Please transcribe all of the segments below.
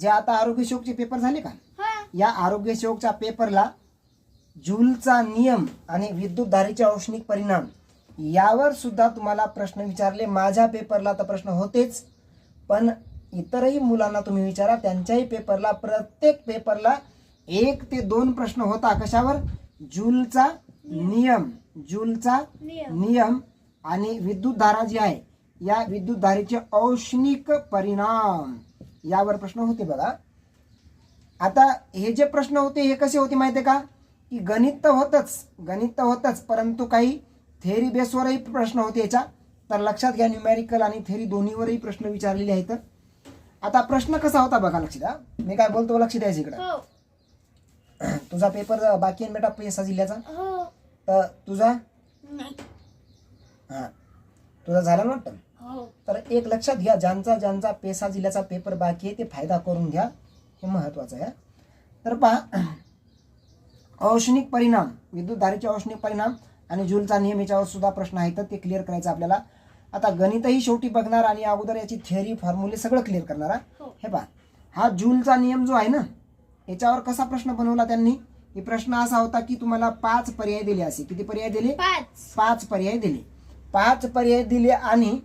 जे आता आरोग्य शोकचे पेपर झाले का? हा. या आरोग्य शोकच्या पेपरला जूलचा नियम आणि विद्युत धारेचे औष्णिक परिणाम यावर सुद्धा तुम्हाला प्रश्न विचारले. माझ्या पेपरला तर प्रश्न होतेच पण इतरही मुलांना तुम्ही विचारा त्यांच्याही पेपरला प्रत्येक पेपरला एक ते दोन प्रश्न होता कशावर? जूलचा नियम. जूलचा नियम. नियम आणि विद्युत धारा जी आहे या विद्युत धारेचे औष्णिक परिणाम. यावर प्रश्न होते बघा. आता हे जे प्रश्न होते हे कसे होते माहिती आहे का? की गणित तर होतच गणित तर होतच परंतु काही थेअरी बेसवरही प्रश्न होते याच्या. तर लक्षात घ्या न्यूमॅरिकल आणि थेअरी दोन्हीवरही प्रश्न विचारलेले आहेत. आता प्रश्न कसा होता बघा लक्ष द्या मी काय बोलतो लक्ष द्यायचं इकडं? हो. तुझा पेपर बाकी आहे बेटा पेसा जिल्ह्याचा? हो. तर तुझा? हां. तुझा झाला ना वाटतं? तर एक लक्षात घ्या ज्यांचा ज्यांचा पेसा जिल्ह्याचा पेपर बाकी आहे ते फायदा करून घ्या. हे महत्वाचं आहे तर पहा औष्णिक परिणाम विद्युत धारेचे औष्णिक परिणाम आणि जूलचा नियम याच्यावर सुद्धा प्रश्न आहे तर ते क्लिअर करायचं आपल्याला. आता गणितही शेवटी बघणार आणि अगोदर याची थिअरी फॉर्म्युले सगळं क्लिअर करणार हा. हो. पहा हा जूलचा नियम जो आहे ना याच्यावर कसा प्रश्न बनवला त्यांनी? की प्रश्न असा होता की तुम्हाला पाच पर्याय दिले असे. किती पर्याय दिले? पाच पर्याय दिले. पाच पर्याय दिले आणि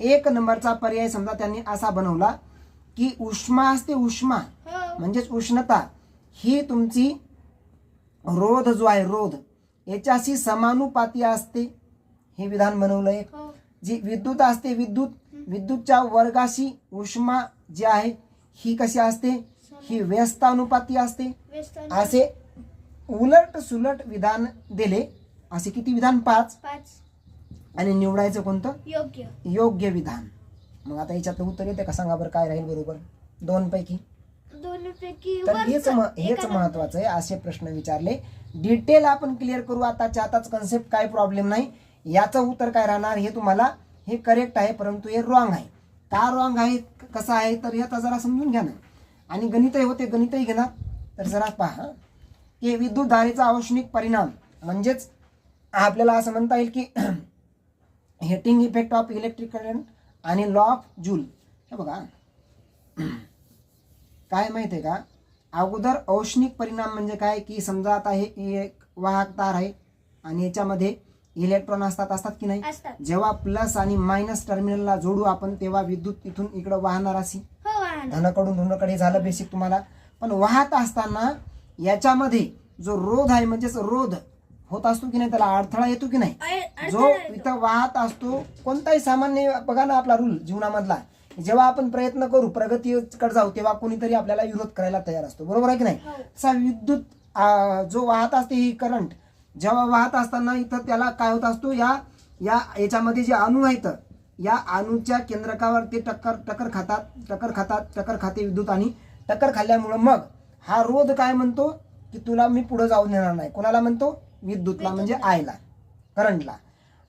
एक नंबरचा पर्याय समजा त्यांनी असा बनवला की उष्मा असते उष्मा. हो. म्हणजेच उष्णता. ही तुमची रोध जो आहे रोध याच्याशी समानुपाती असते. हे विधान बनवलं एक. हो. जी विद्युत असते विद्युत विद्युतच्या वर्गाशी उष्मा जी आहे ही कशी असते? ही व्यस्तानुपाती असते. असे उलट सुलट विधान दिले. असे किती विधान? पाच. पाच. आणि निवडायचं कोणतं? योग्य. योग्य विधान. मग आता याच्यात उत्तर येते का? सांगा बरं काय राहील बरोबर? दोन पैकी दोन पैकी तर हेच हेच महत्वाचं आहे असे प्रश्न विचारले. डिटेल आपण क्लिअर करू. आताच्या आताच कन्सेप्ट काय प्रॉब्लेम नाही. याचं उत्तर काय राहणार? हे तुम्हाला हे करेक्ट आहे परंतु हे रॉंग आहे. का रॉंग आहे? कसं आहे? तर याचा जरा समजून घ्या ना. आणि गणितही होते गणितही घेणार. तर जरा पहा. की विद्युत धारेचा औष्णिक परिणाम. म्हणजेच आपल्याला असं म्हणता येईल की heating effect of electric current आणि लॉ ऑफ जूल. हे बघा. काय माहिती आहे का? अगोदर औष्णिक परिणाम म्हणजे काय? की समजा आता हे एक वाहक तार आहे आणि याच्यामध्ये इलेक्ट्रॉन असतात असतात की नाही? जेव्हा प्लस आणि मायनस टर्मिनलला जोडू आपण तेव्हा विद्युत इथून इकडं वाहणार अशी. हो धनाकडून हे झालं बेसिक तुम्हाला. पण वाहत असताना याच्यामध्ये जो रोध आहे म्हणजेच रोध होत असतो की नाही त्याला अडथळा येतो की नाही? जो. इथं वाहत असतो कोणताही सामान्य बघा ना आपला रूल जीवनामधला. जेव्हा आपण प्रयत्न करू प्रगतीकडे जाऊ तेव्हा कोणीतरी आपल्याला विरोध करायला तयार असतो. बरोबर आहे की नाही? हो. तसा विद्युत जो वाहत असते ही करंट जेव्हा वाहत असताना इथं त्याला काय होत असतो या या याच्यामध्ये जे अणू आहेत या अणूच्या केंद्रकावर ते टक्कर टक्कर खातात टक्कर खातात टक्कर खाते विद्युत आणि टक्कर खाल्ल्यामुळं मग हा रोध काय म्हणतो की तुला मी पुढे जाऊ देणार नाही. कोणाला म्हणतो? विद्युतला म्हणजे आयला करंटला.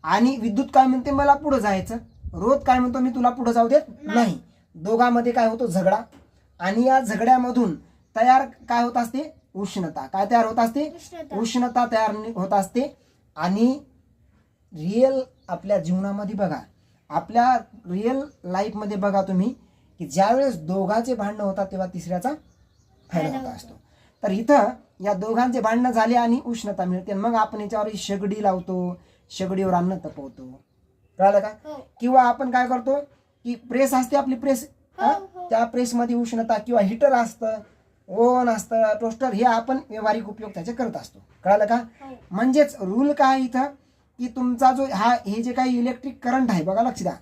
आणि विद्युत काय म्हणते मला पुढे जायचं. रोध काय म्हणतो मी तुला पुढे जाऊ देत नाही. दोघांमध्ये काय होतो झगडा. आणि या झगड्यामधून तयार काय होत असते उष्णता. काय तयार होत असते? उष्णता. तयार होत असते. आणि रिअल आपल्या जीवनामध्ये बघा आपल्या रिअल लाईफमध्ये बघा तुम्ही की ज्यावेळेस दोघांचे भांडणं होतात तेव्हा तिसऱ्याचा फायदा होतो. असतो. तर इथं या दोघांचे भांडणं झाले आणि उष्णता मिळते. मग आपण याच्यावर शेगडी लावतो. शेगडीवर अन्न तपवतो. कळालं का? हो. किंवा आपण काय करतो? की प्रेस असते आपली प्रेस. हो, हो. त्या प्रेसमध्ये उष्णता किंवा हिटर असतं ओव्हन असतं टोस्टर हे आपण व्यावहारिक उपयोग त्याचे करत असतो. कळालं का? म्हणजेच रूल काय इथं? की तुमचा जो हा हे जे काही इलेक्ट्रिक करंट आहे बघा लक्ष द्या.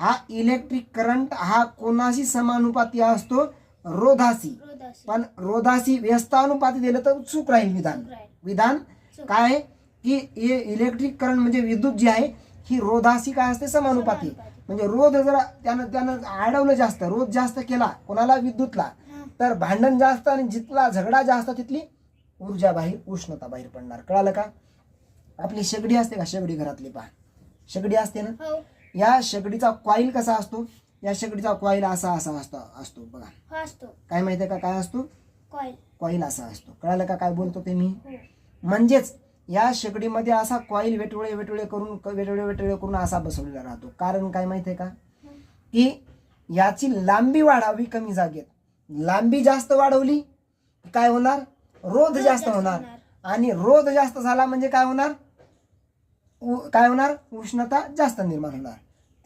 हा इलेक्ट्रिक करंट हा कोणाशी समानुपाती असतो? रोधाशी रोदासी पण रोधाशी व्यस्तानुपाती दिलं तर चूक राहील विधान. विधान. काय की हे इलेक्ट्रिक करंट म्हणजे विद्युत जी आहे ही रोधाशी काय असते? समानुपाती. म्हणजे रोध जरा त्यानं त्यानं अडवलं जास्त रोध जास्त केला कोणाला विद्युतला. तर भांडण जास्त आणि जिथला झगडा जास्त तिथली ऊर्जा बाहेर उष्णता बाहेर पडणार. कळालं का? आपली शेगडी असते का? शेगडी घरातली पहा. शेगडी असते ना? हो. या शेगडीचा कॉईल कसा असतो? या शेगडीचा कॉईल असा असा असतो असतो बघा. हा असतो. काय माहिती आहे का काय असतो? कॉईल कॉईल असा असतो. कळालं का काय बोलतो ते मी? म्हणजेच या शेगडीमध्ये असा कॉईल वेटोळे वेटोळे करून वेटोळे वेटोळे करून असा बसवलेला राहतो. कारण काय माहिती आहे का? की याची लांबी वाढावी कमी जागेत. लांबी जास्त वाढवली की काय होणार? रोध जास्त होणार. आणि रोध जास्त झाला म्हणजे काय होणार? उ- काय होणार? उष्णता जास्त निर्माण होणार.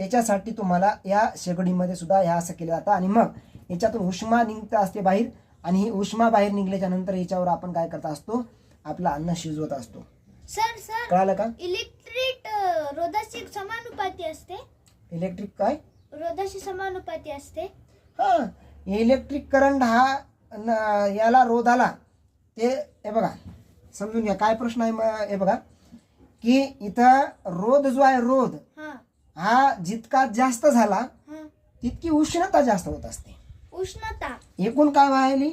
त्याच्यासाठी तुम्हाला या शेगडीमध्ये सुद्धा ह्या असं केलं जातं. आणि मग याच्यातून उष्मा निघत असते बाहेर आणि ही उष्मा बाहेर निघल्याच्या नंतर याच्यावर आपण काय करत असतो? आपलं अन्न शिजवत असतो. सर सर कळालं का? इलेक्ट्रिक रोधाची समानुपाती असते. इलेक्ट्रिक काय? रोधाची समानुपाती असते. हा इलेक्ट्रिक करंट हा न- याला रोधाला ते हे बघा समजून घ्या काय प्रश्न आहे म- हे बघा की इथं रोध जो आहे रोध हा. हा जितका जास्त झाला तितकी उष्णता जास्त होत असते. उष्णता. एकूण काय वाहिली?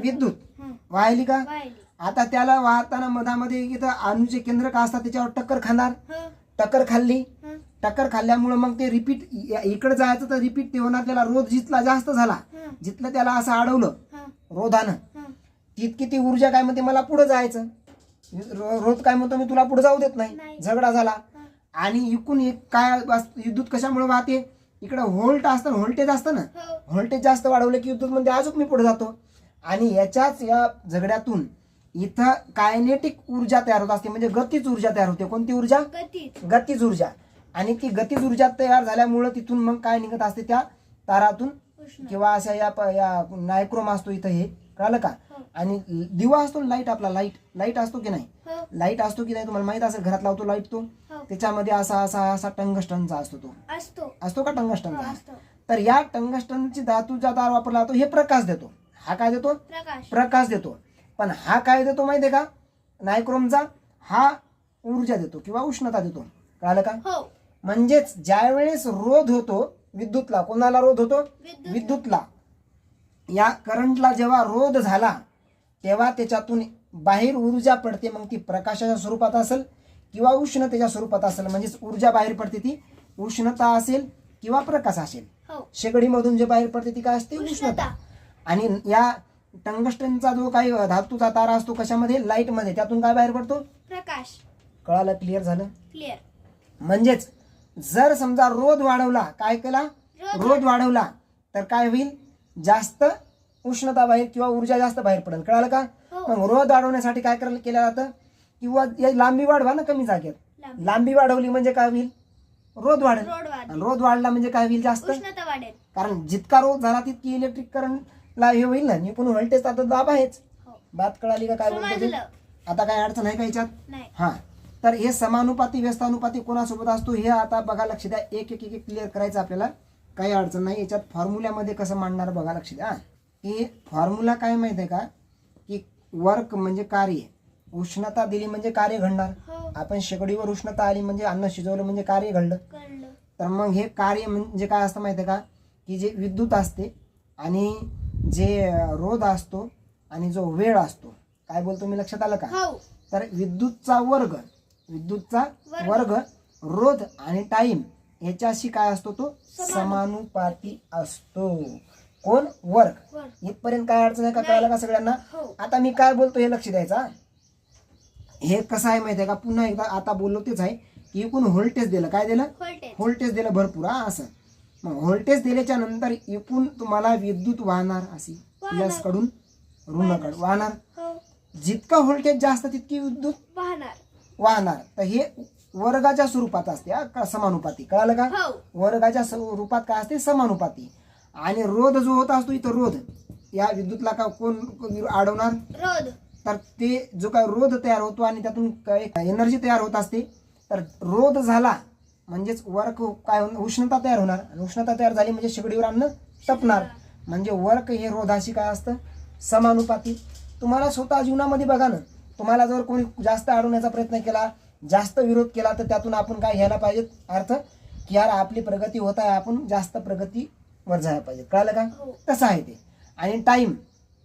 विद्युत. वाहिली का? आता त्याला वाहताना मधामध्ये इथं अणूचे केंद्र का असतात? त्याच्यावर टक्कर खाणार. टक्कर खाल्ली. टक्कर खाल्ल्यामुळे मग ते रिपीट इकडे जायचं तर रिपीट ते होणार. त्याला रोध जितला जास्त झाला जिथलं त्याला असं अडवलं रोधानं. तितकी ती ऊर्जा काय म्हणते? मला पुढे जायचं. रोध काय म्हणतो? मी तुला पुढे जाऊ देत नाही. झगडा झाला. आणि इकून एक काय विद्युत कशामुळे वाहते? इकडे व्होल्ट असतं व्होल्टेज असतं ना? हो. व्होल्टेज जास्त वाढवलं की विद्युत म्हणजे अजून मी पुढे जातो. आणि याच्याच या झगड्यातून इथं कायनेटिक ऊर्जा तयार होत असते म्हणजे गतीच ऊर्जा तयार होते. कोणती ऊर्जा? गतीज ऊर्जा. आणि ती गतीज ऊर्जा तयार झाल्यामुळं तिथून मग काय निघत असते त्या तारातून? किंवा अशा या नायक्रोम असतो इथं हे. कळालं का? हो. आणि दिवा असतो लाइट आपला लाइट लाइट असतो की नाही? हो. लाइट असतो की नाही तुम्हाला माहीत असेल घरात लावतो लाइट तो. हो. त्याच्यामध्ये असा असा असा टंगस्टनचा असतो तो. असतो. का हो टंगस्टनचा असतो. तर या टंगस्टनची धातूचा तार वापरला जातो हे प्रकाश देतो. हा काय देतो? प्रकाश. प्रकाश देतो. पण हा काय देतो माहितीये का? नायक्रोमचा हा ऊर्जा देतो किंवा उष्णता देतो. कळालं का? हो. म्हणजेच ज्यावेळेस रोध होतो विद्युतला कोणाला रोध होतो? विद्युत विद्युतला. या करंटला जेव्हा रोध झाला तेव्हा त्याच्यातून बाहेर ऊर्जा पडते. मग ती प्रकाशाच्या स्वरूपात असेल किंवा उष्णतेच्या स्वरूपात असेल. म्हणजेच ऊर्जा बाहेर पडते ती. उष्णता असेल किंवा प्रकाश असेल. हो. शेगडीमधून जे बाहेर पडते ती काय असते? उष्णता. आणि या टंगस्टनचा जो काही धातूचा तारा असतो कशामध्ये? लाईटमध्ये. त्यातून काय बाहेर पडतो? प्रकाश. कळालं? क्लिअर झालं? क्लिअर. म्हणजेच जर समजा रोध वाढवला काय केला? रोध वाढवला तर काय होईल? जास्त उष्णता बाहेर किंवा ऊर्जा जास्त बाहेर पडेल. कळालं का? हो. मग रोध वाढवण्यासाठी काय करायला केलं जातं? किंवा या लांबी वाढवा ना कमी जागेत. लांबी. वाढवली म्हणजे काय होईल? रोध वाढेल. रोध वाढला. म्हणजे काय होईल जास्त? कारण जितका रोध झाला तितकी इलेक्ट्रिक करंटला हे होईल ना. निपुण व्होल्टेज आता दाब आहेच. हो. बात कळाली का काय बोलतो आता काय अडचण आहे का याच्यात? हा. तर हे समानुपाती व्यस्तानुपाती कोणासोबत असतो हे आता बघा लक्ष द्या. एक एक एक क्लिअर करायचं आपल्याला. काही अडचण नाही. याच्यात फॉर्म्युल्यामध्ये कसं मांडणार बघा लक्ष द्या की फॉर्म्युला काय माहिती आहे का? की वर्क म्हणजे कार्य. उष्णता दिली म्हणजे कार्य घडणार. हो. आपण शेगडीवर उष्णता आली म्हणजे अन्न शिजवलं म्हणजे कार्य घडलं. तर मग हे कार्य म्हणजे काय असतं माहिती आहे का? की जे विद्युत असते आणि जे रोध असतो आणि जो वेळ असतो. काय बोलतो मी? लक्षात आलं का? हो. तर विद्युतचा वर्ग. विद्युतचा वर्ग. रोध आणि टाइम याच्याशी काय असतो तो? समानुपाती असतो. कोण? वर्ग. वर इथपर्यंत काय अडचण आहे का कळालं का सगळ्यांना? हो. आता मी काय बोलतो हे लक्ष द्यायचं हा. कसं आहे माहिती आहे का? पुन्हा एकदा आता बोललो तेच आहे की एकूण व्होल्टेज दिलं. काय दिलं? व्होल्टेज. दिलं भरपूर हा असं. मग व्होल्टेज दिल्याच्या नंतर एकूण तुम्हाला विद्युत वाहणार अशी. प्लसकडून ऋणाकडून वाहणार? हो. जितकं व्होल्टेज जास्त तितकी विद्युत वाहणार. वाहणार. तर हे वर्गाच्या स्वरूपात असते का समानुपाती? कळालं का? हो. वर्गाच्या स्वरूपात काय असते? समानुपाती. आणि रोध जो होत असतो इथं रोध. या विद्युतला का कोण अडवणार? रोध. तर ते जो काय रोध तयार होतो आणि त्यातून एनर्जी तयार होत असते तर रोध झाला म्हणजेच वर्क काय उष्णता तयार होणार. आणि उष्णता तयार झाली म्हणजे शेगडीवर अन्न तपणार म्हणजे वर्क हे रोधाशी काय असतं? समानुपाती. तुम्हाला स्वतः जीवनामध्ये बघा ना. तुम्हाला जर कोणी जास्त अडवण्याचा प्रयत्न केला जास्त विरोध केला तर त्यातून आपण काय घ्यायला पाहिजे अर्थ की यार आपली प्रगती होत आहे आपण जास्त प्रगतीवर जायला पाहिजे कळालं का? हो. तसं आहे ते. आणि टाइम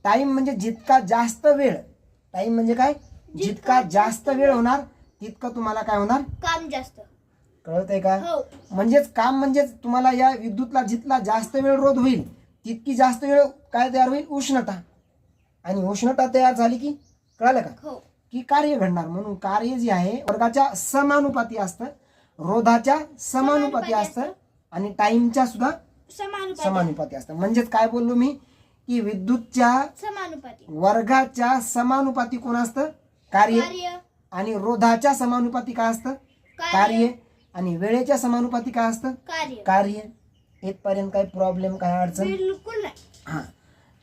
टाइम म्हणजे जितका जास्त वेळ टाइम म्हणजे काय? जितका जास्त वेळ. होणार तितकं तुम्हाला काय होणार? काम जास्त. कळतंय का? हो. म्हणजेच काम म्हणजेच तुम्हाला या विद्युतला जितला जास्त वेळ रोध होईल तितकी जास्त वेळ काय तयार होईल? उष्णता. आणि उष्णता तयार झाली की कळालं का? हो. की कार्य घडणार. म्हणून कार्य जे आहे वर्गाच्या समानुपाती असतं रोधाच्या समानुपाती असतं आणि टाइमच्या सुद्धा समानुपाती. समानुपाती असतं. म्हणजेच काय बोललो मी? की विद्युतच्या समानुपाती. वर्गाच्या समानुपाती कोण असतं? कार्य. आणि रोधाच्या समानुपाती काय असतं? कार्य. आणि वेळेच्या समानुपाती काय असतं? कार्य. कार्य. इथपर्यंत काही प्रॉब्लेम काय अडचण? बिलकुल नाही. हा.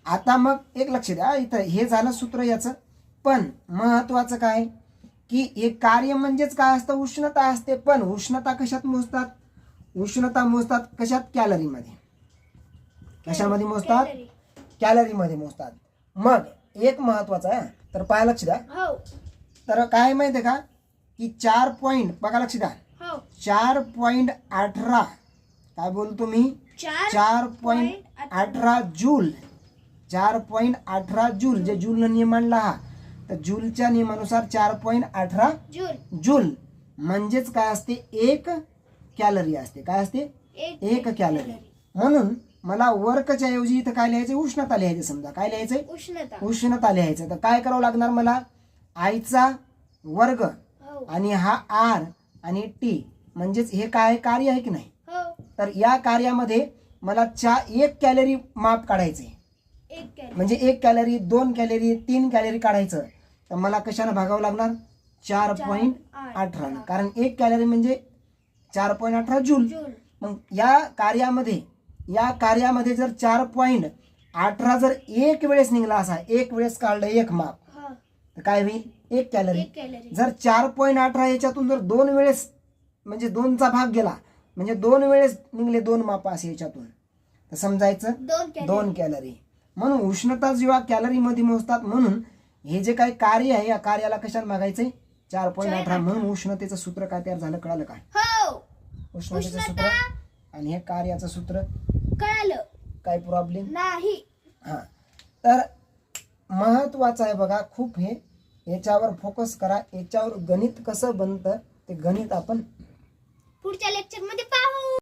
आता मग एक लक्ष द्या. इथं हे झालं सूत्र याचं. पण महत्वाचं काय? की हे कार्य म्हणजेच काय असतं? उष्णता असते. पण उष्णता कशात मोजतात? उष्णता मोजतात कशात? कॅलरीमध्ये कशामध्ये मोजतात? कॅलरी. कॅलरीमध्ये मोजतात. मग एक महत्वाचं आहे तर पाय लक्ष द्या. हो. तर काय माहिती का? की चार पॉईंट बघा लक्ष द्या. हो. चार पॉईंट अठरा. काय बोलतो मी चार चार पॉईंट अठरा. जूल. चार पॉईंट अठरा जूल. जे जूल नियम आणला हा. तर जूलच्या नियमानुसार चार पॉईंट अठरा जूल. जूल. म्हणजेच काय असते? एक कॅलरी असते. काय असते? एक कॅलरी. म्हणून मला वर्कच्या ऐवजी इथं काय लिहायचं उष्णता लिहायचं समजा. काय लिहायचंय? उष्णता. उष्णता लिहायचं तर काय करावं लागणार मला? आईचा वर्ग हो. आणि हा आर आणि टी. म्हणजेच हे काय कार्य आहे की नाही? हो. तर या कार्यामध्ये मला चा एक कॅलरी माप काढायचे म्हणजे एक कॅलरी दोन कॅलरी तीन कॅलरी काढायचं. तर मला कशानं भागावं लागणार? चार पॉईंट आठ. अठरानं. कारण एक कॅलरी म्हणजे चार पॉईंट अठरा जूल. मग या कार्यामध्ये या कार्यामध्ये जर चार पॉईंट अठरा जर एक वेळेस निघला असा एक वेळेस काढलं एक माप तर काय होईल? एक कॅलरी. जर चार पॉईंट अठरा याच्यातून जर दोन वेळेस म्हणजे दोनचा भाग गेला म्हणजे दोन वेळेस निघले दोन माप असे याच्यातून तर समजायचं? दोन कॅलरी. दोन कॅलरी. म्हणून उष्णता जेव्हा कॅलरीमध्ये मोजतात म्हणून हे जे काही कार्य आहे या कार्याला कशात मागायचंय? चार पॉईंट अठरा म्हणून उष्णतेचं सूत्र काय तयार झालं? कळालं काय? हो. उष्णतेचं सूत्र आणि हे कार्याचं सूत्र? कळालं. काय प्रॉब्लेम नाही. हा. तर महत्वाचं आहे बघा खूप हे. याच्यावर फोकस करा. याच्यावर गणित कसं बनतं ते गणित आपण पुढच्या लेक्चरमध्ये पाहू.